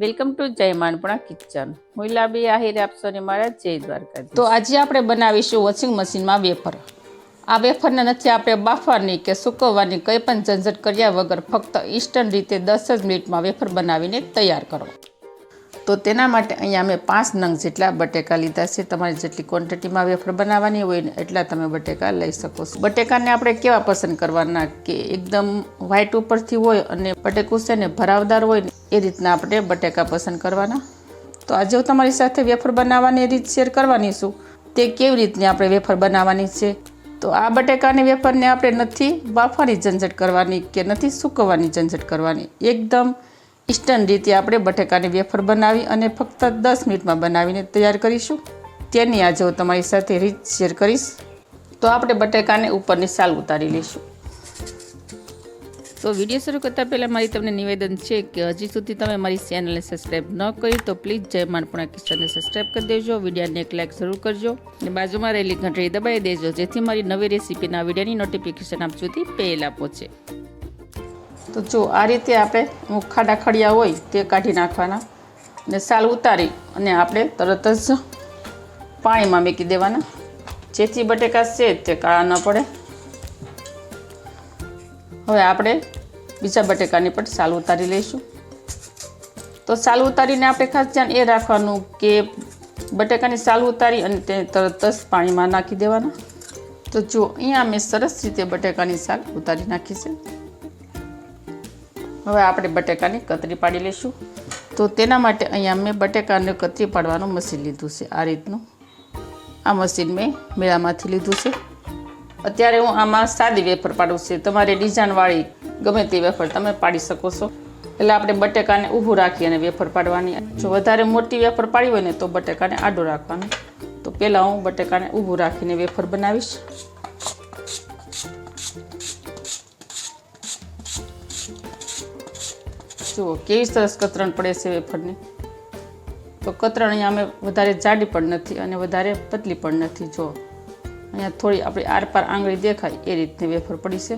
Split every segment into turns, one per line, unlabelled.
Welcome to જય માનપણા kitchen. હું લાબી આહિર આપશોને મારા જય દ્વારકા તો આજે આપણે બનાવીશું વોશિંગ મશીનમાં વેફર. આ વેફરને નથી આપણે બાફવાની કે સૂકવવાની, કંઈ પણ ઝંઝટ કર્યા વગર ફક્ત ઇન્સ્ટન્ટ રીતે દસ જ મિનિટમાં વેફર બનાવીને તૈયાર કરો. તો તેના માટે અહીંયા અમે પાંચ નંગ જેટલા બટેકા લીધા છે. તમારે જેટલી ક્વોન્ટિટીમાં વેફર બનાવવાની હોય ને એટલા તમે બટેકા લઈ શકો છો. બટેકાને આપણે કેવા પસંદ કરવાના? કે એકદમ વ્હાઈટ ઉપરથી હોય અને બટેકું છે ને ભરાવદાર હોય ને એ રીતના આપણે બટેકા પસંદ કરવાના. તો આજે હું તમારી સાથે વેફર બનાવવાની રીત શેર કરવાની છું. તે કેવી રીતની આપણે વેફર બનાવવાની છે? તો આ બટેકાની વેફરને આપણે નથી બાફવાની ઝંઝટ કરવાની કે નથી સૂકવવાની ઝંઝટ કરવાની. એકદમ ઇન્સ્ટન્ટ રીતે આપણે બટેકાની વેફર બનાવી અને ફક્ત દસ મિનિટમાં બનાવીને તૈયાર કરીશું. તેની આજે હું તમારી સાથે રીત શેર કરીશ. તો આપણે બટેકાને ઉપરની સાલ ઉતારી લઈશું. તો વીડિયો શરૂ કરતાં પહેલાં મારી તમને નિવેદન છે કે હજી સુધી તમે મારી ચેનલને સબસ્ક્રાઈબ ન કરી તો પ્લીઝ જય માનપણા કિચનને સબસ્ક્રાઈબ કરી દેજો. વિડીયોને એક લાઇક જરૂર કરજો. અને બાજુમાં રહેલી ઘંટડી દબાવી દેજો, જેથી મારી નવી રેસીપીના વિડીયોની નોટિફિકેશન આપ સુધી પહેલાં પહોંચે. તો જો આ રીતે આપણે ખાડા ખડિયા હોય તે કાઢી નાખવાના ને સાલ ઉતારી અને આપણે તરત જ પાણીમાં મૂકી દેવાના. જેથી બટેકા છે તે કાળા ન પડે. હવે આપણે બીજા બટેકાની પણ સાલ ઉતારી લઈશું. તો સાલ ઉતારીને આપણે ખાસ ધ્યાન એ રાખવાનું કે બટેકાની સાલ ઉતારી અને તે તરત જ પાણીમાં નાખી દેવાના. તો જો અહીંયા મેં સરસ રીતે બટેકાની સાલ ઉતારી નાખી છે. હવે આપણે બટેકાની કતરી પાડી લઈશું. તો તેના માટે અહીંયા મેં બટેકાને કતરી પાડવાનું મશીન લીધું છે, આ રીતનું. આ મશીન મેં મેળામાંથી લીધું છે. અત્યારે હું આમાં સાદી વેફર પાડું છું. તમારે ડિઝાઇનવાળી ગમે તે વેફર તમે પાડી શકો છો. એટલે આપણે બટેકાને ઊભું રાખી અને વેફર પાડવાની. જો વધારે મોટી વેફર પાડી હોય ને તો બટેકાને આડો રાખવાનું. તો પહેલાં હું બટેકાને ઊભું રાખીને વેફર બનાવીશ. જુઓ કેવી સરસ કતરણ પડે છે વેફરની તો કતરણ અહીંયા અમે વધારે જાડી પણ નથી અને વધારે પતલી પણ નથી, જો. અહીંયા થોડી આપણી આરપાર આંગળી દેખાય એ રીતની વેફર પડી છે.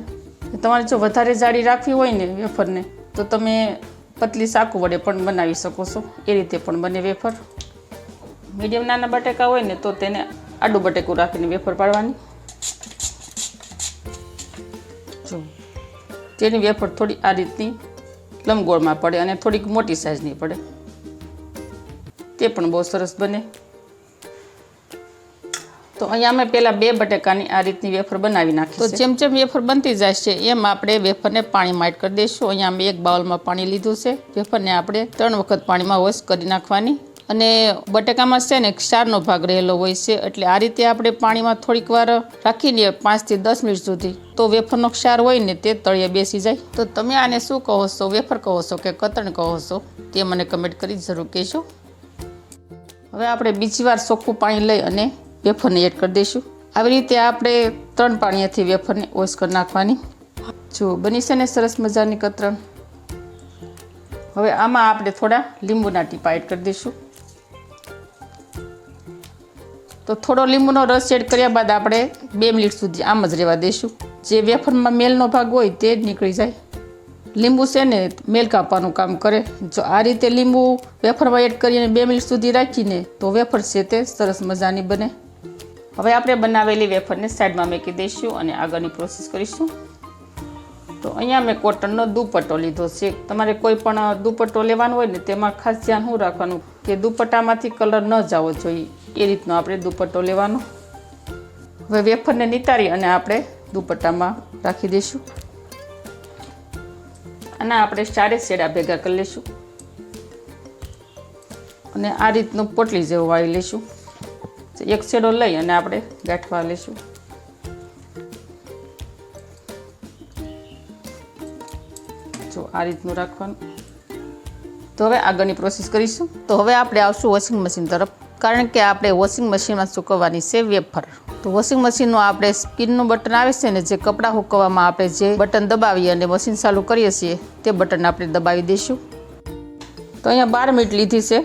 તમારે જો વધારે જાડી રાખવી હોય ને વેફરને, તો તમે પતલી સાકુ વડે પણ બનાવી શકો છો. એ રીતે પણ બને વેફર. મીડિયમ નાના બટેકા હોય ને, તો તેને આડું બટેકું રાખીને વેફર પાડવાની. જો. તેની વેફર થોડી આ રીતની લંબગોળમાં પડે અને થોડીક મોટી સાઇઝની પડે. તે પણ બહુ સરસ બને. તો અહીંયા અમે પહેલાં બે બટેકાની આ રીતની વેફર બનાવી નાખી તો જેમ જેમ વેફર બનતી જાય છે એમ આપણે વેફરને પાણીમાં એડ કરી દઈશું. અહીંયા અમે એક બાઉલમાં પાણી લીધું છે. વેફરને આપણે ત્રણ વખત પાણીમાં વોશ કરી નાખવાની. અને બટેકામાં છે ને ક્ષારનો ભાગ રહેલો હોય છે, એટલે આ રીતે આપણે પાણીમાં થોડીક વાર રાખીને પાંચથી દસ મિનિટ સુધી. તો વેફરનો ક્ષાર હોય ને તે તળિયે બેસી જાય. તો તમે આને શું કહો છો? વેફર કહો છો કે કતરણ કહો છો? તે મને કમેન્ટ કરી જરૂર કહેશો હવે આપણે બીજી વાર ચોખ્ખું પાણી લઈ અને વેફરને એડ કરી દઈશું. આવી રીતે આપણે ત્રણ પાણીથી વેફરને વોશ કરી નાખવાની. જો, બની છે ને સરસ મજાની કતરણ. હવે આમાં આપણે થોડા લીંબુના ટીપા એડ કરી દઈશું. તો થોડો લીંબુનો રસ એડ કર્યા બાદ આપણે બે મિનિટ સુધી આમ જ રહેવા દઈશું જે વેફરમાં મેલનો ભાગ હોય તે જ નીકળી જાય. લીંબુ છે ને મેલ કાપવાનું કામ કરે. જો આ રીતે લીંબુ વેફરમાં એડ કરીને બે મિનિટ સુધી રાખીને તો વેફર છે તે સરસ મજાની બને. હવે આપણે બનાવેલી વેફરને સાઈડમાં મૂકી દઈશું અને આગળની પ્રોસેસ કરીશું. તો અહીંયા મેં કોટનનો દુપટ્ટો લીધો છે. તમારે કોઈ પણ દુપટ્ટો લેવાનો હોય ને તેમાં ખાસ ધ્યાન શું રાખવાનું કે દુપટ્ટામાંથી કલર ન જવો જોઈએ. એ રીતનો આપણે દુપટ્ટો લેવાનો. હવે વેફરને નિતારી અને આપણે દુપટ્ટામાં રાખી દઈશું. અને આપણે ચારે શેડા ભેગા કરી લઈશું. અને આ રીતનું પોટલી જેવું વાળી લઈશું. એક શેડો લઈ અને આપણે ગાંઠવા લઈશું. જો આ રીતનું રાખવાનું. તો હવે આગળની પ્રોસેસ કરીશું. તો હવે આપણે આવશું વોશિંગ મશીન તરફ. કારણ કે આપણે વોશિંગ મશીનમાં સૂકવવાની છે વેફર. તો વોશિંગ મશીનનું આપણે સ્કીનનું બટન આવે છે ને જે કપડાં હુકવવામાં આપણે જે બટન દબાવીએ અને મશીન ચાલુ કરીએ છીએ, તે બટન આપણે દબાવી દઈશું. તો અહીંયા બાર મિનિટ લીધી છે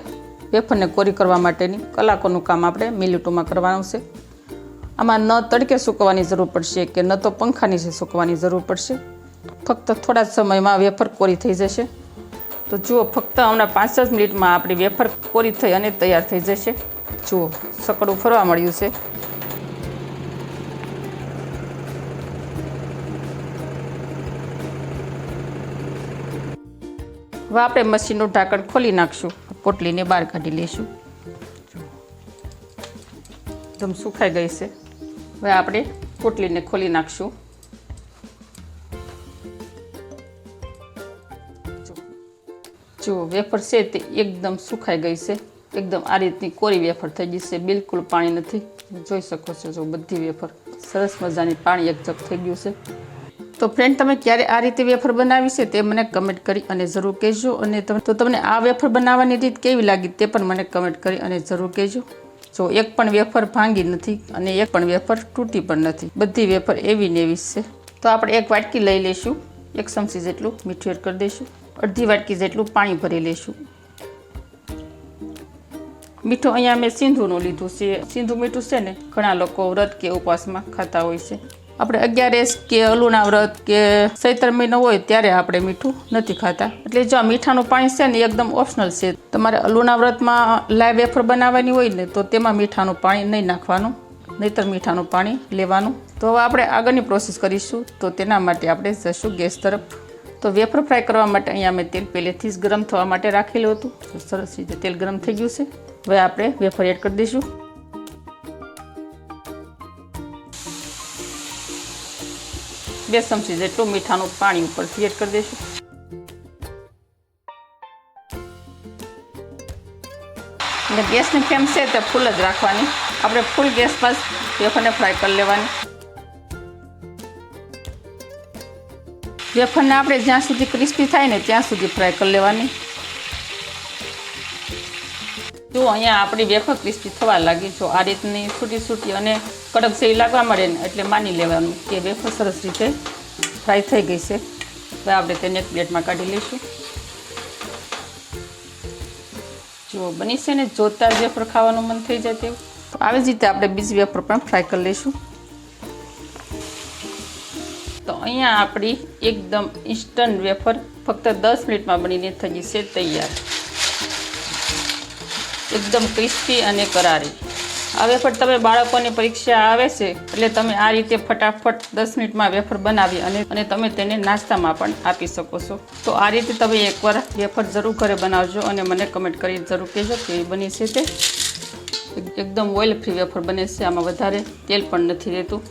વેફરને કોરી કરવા માટેની. કલાકોનું કામ આપણે મિનિટોમાં કરવાનું છે. આમાં ન તડકે સૂકવવાની જરૂર પડશે કે ન તો પંખા નીચે સૂકવવાની જરૂર પડશે. ફક્ત થોડા જ સમયમાં વેફર કોરી થઈ જશે. તો જુઓ, ફક્ત હમણાં પાંચ જ મિનિટમાં આપણી વેફર કોરી થઈ અને તૈયાર થઈ જશે. જુઓ, સકડું ફરવા મળ્યું છે. હવે આપણે મશીનનું ઢાંકણ ખોલી નાખશું. પોટલીને બહાર કાઢી લઈશું. એકદમ સુખાઈ ગઈ છે. હવે આપણે પોટલીને ખોલી નાખશું. જુઓ વેફર છે તે એકદમ સુખાઈ ગઈ છે. એકદમ આ રીતની કોરી વેફર થઈ ગઈ છે. બિલકુલ પાણી નથી. જોઈ શકો છો જો બધી વેફર. સરસ મજાની પાણી એકજક થઈ ગયું છે. તો ફ્રેન્ડ તમે ક્યારે આ રીતે વેફર બનાવી છે તે મને કમેન્ટ કરી અને જરૂર કહેજો અને તો તમને આ વેફર બનાવવાની રીત કેવી લાગી તે પણ મને કમેન્ટ કરી અને જરૂર કહેજો. જો એક પણ વેફર ભાંગી નથી અને એક પણ વેફર તૂટી પણ નથી. બધી વેફર એવી ને એવી છે. તો આપણે એક વાટકી લઈ લઈશું. એક ચમચી જેટલું મીઠું એડ કરી દઈશું. અડધી વાટકી જેટલું પાણી ભરી લઈશું. મીઠું અહીંયા મેં સિંધુનું લીધું છે. સિંધુ મીઠું છે ને, ઘણા લોકો વ્રત કે ઉપવાસમાં ખાતા હોય છે. આપણે અગિયારેસ કે અલુના વ્રત કે સૈતર મહિનો હોય ત્યારે આપણે મીઠું નથી ખાતા. એટલે જો મીઠાનું પાણી છે ને એકદમ ઓપ્શનલ છે. તમારે અલુના વ્રતમાં લાઈવ વેફર બનાવવાની હોય ને, તો તેમાં મીઠાનું પાણી નહીં નાખવાનું, નહીતર મીઠાનું પાણી લેવાનું. તો હવે આપણે આગળની પ્રોસેસ કરીશું. તો તેના માટે આપણે જશું ગેસ તરફ. તો વેફર ફ્રાય કરવા માટે અહીંયા મેં તેલ પહેલેથી જ ગરમ થવા માટે રાખેલું હતું. સરસ રીતે તેલ ગરમ થઈ ગયું છે. હવે આપણે વેફર એડ કરી દઈશું. બે ચમચી જેટલું મીઠાનું પાણી ઉપરથી એડ કરી દઈશું. અને ગેસની ફ્લેમ છે તે ફૂલ જ રાખવાની. આપણે ફૂલ ગેસ પર વેફરને ફ્રાય કરી લેવાની. વેફરને આપણે જ્યાં સુધી ક્રિસ્પી થાય ને ત્યાં સુધી ફ્રાય કરી લેવાની. જો અહીંયા આપણી વેફર ક્રિસ્પી થવા લાગી, જો આ રીતની છૂટી છૂટી અને કડક સેવી લાગવા મળે ને એટલે માની લેવાનું કે વેફર સરસ રીતે ફ્રાય થઈ ગઈ છે. હવે આપણે તેને એક પ્લેટમાં કાઢી લઈશું. જો બની છે ને જોતા વેફર ખાવાનું મન થઈ જાય તેવું. આવી જ રીતે આપણે બીજી વેફર પણ ફ્રાય કરી લઈશું. તો અહીંયા આપણી એકદમ ઇન્સ્ટન્ટ વેફર ફક્ત દસ મિનિટમાં બનીને થઈ છે તૈયાર. એકદમ ક્રિસ્પી અને કરારી. આ વેફર તમે બાળકોની પરીક્ષા આવે છે, એટલે તમે આ રીતે ફટાફટ દસ મિનિટમાં વેફર બનાવી અને અને તમે તેને નાસ્તામાં પણ આપી શકો છો. તો આ રીતે તમે એકવાર વેફર જરૂર ઘરે બનાવજો અને મને કમેન્ટ કરી જરૂર કહેજો કેવી બની છે તે. એકદમ ઓઇલ ફ્રી વેફર બને છે, આમાં વધારે તેલ પણ નથી રહેતું.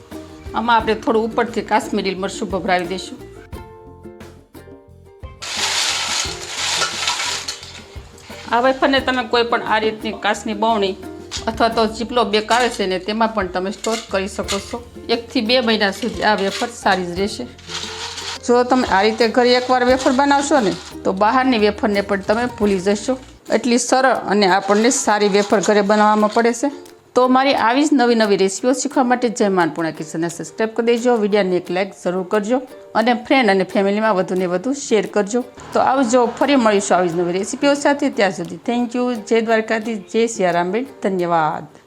આમાં આપણે થોડું ઉપરથી કાશ્મીરી મરચું ભભરાવી દઈશું. આ વેફરને તમે કોઈ પણ આ રીતની કાચની બવણી અથવા તો ચીપલો બેક આવે છે ને તેમાં પણ તમે સ્ટોર કરી શકો છો. એકથી બે મહિના સુધી આ વેફર સારી જ રહેશે. જો તમે આ રીતે ઘરે એકવાર વેફર બનાવશો ને, તો બહારની વેફરને પણ તમે ભૂલી જશો. એટલી સરળ અને આપણને સારી વેફર ઘરે બનાવવામાં પડે છે. તો મારી આવી જ નવી નવી રેસીપીઓ શીખવા માટે જય માનપુણા કિચનને સબસ્ક્રાઈબ કરી દેજો. વિડીયોને એક લાઇક જરૂર કરજો અને ફ્રેન્ડ અને ફેમિલીમાં વધુને વધુ શેર કરજો. તો આવજો ફરી મળીશું આવી જ નવી રેસીપીઓ સાથે. ત્યાં સુધી થેન્ક યુ જય દ્વારકાધીશ. જય સિયારામબેન ધન્યવાદ.